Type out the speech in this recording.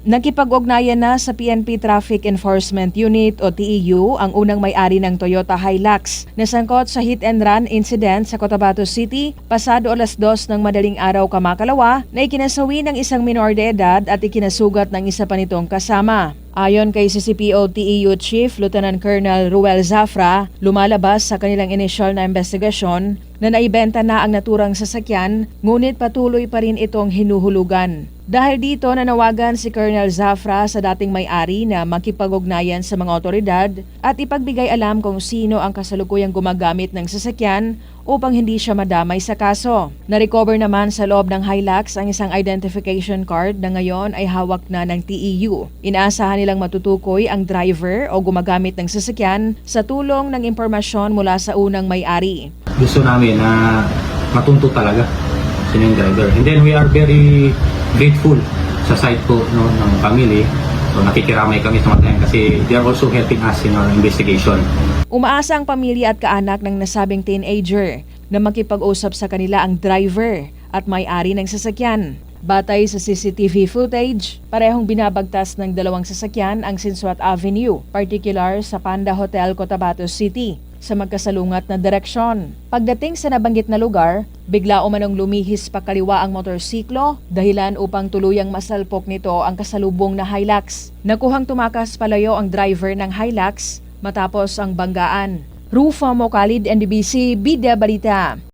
Nakipag-ugnayan na sa PNP Traffic Enforcement Unit o TEU ang unang may-ari ng Toyota Hilux na sangkot sa hit and run incident sa Cotabato City pasado alas dos ng madaling araw kamakalawa na ikinasawi ng isang minor de edad at ikinasugat ng isa pa nitong kasama. Ayon kay CCPO TEU Chief Lieutenant Colonel Ruel Zafra, lumalabas sa kanilang initial na investigasyon na naibenta na ang naturang sasakyan ngunit patuloy pa rin itong hinuhulugan. Dahil dito nanawagan si Colonel Zafra sa dating may-ari na makipag-ugnayan sa mga otoridad at ipagbigay alam kung sino ang kasalukuyang gumagamit ng sasakyan upang hindi siya madamay sa kaso. Na-recover naman sa loob ng Hilux ang isang identification card na ngayon ay hawak na ng TEU. Inaasahan nilang matutukoy ang driver o gumagamit ng sasakyan sa tulong ng impormasyon mula sa unang may-ari. Gusto namin na matunto talaga sino yung driver. And then we are very grateful sa side po no, ng family. So nakikiramay kami sa mga kasi they are also helping us in our investigation. Umaasa ang pamilya at kaanak ng nasabing teenager na makipag-usap sa kanila ang driver at may-ari ng sasakyan. Batay sa CCTV footage, parehong binabagtas ng dalawang sasakyan ang Sinsuat Avenue, particular sa Panda Hotel, Cotabato City, sa magkasalungat na direksyon. Pagdating sa nabanggit na lugar, bigla umanong lumihis pa kaliwa ang motorsiklo, dahilan upang tuluyang masalpok nito ang kasalubong na Hilux. Nakuhang tumakas palayo ang driver ng Hilux matapos ang banggaan. Rufa Mokalid, NDBC, Bida Balita.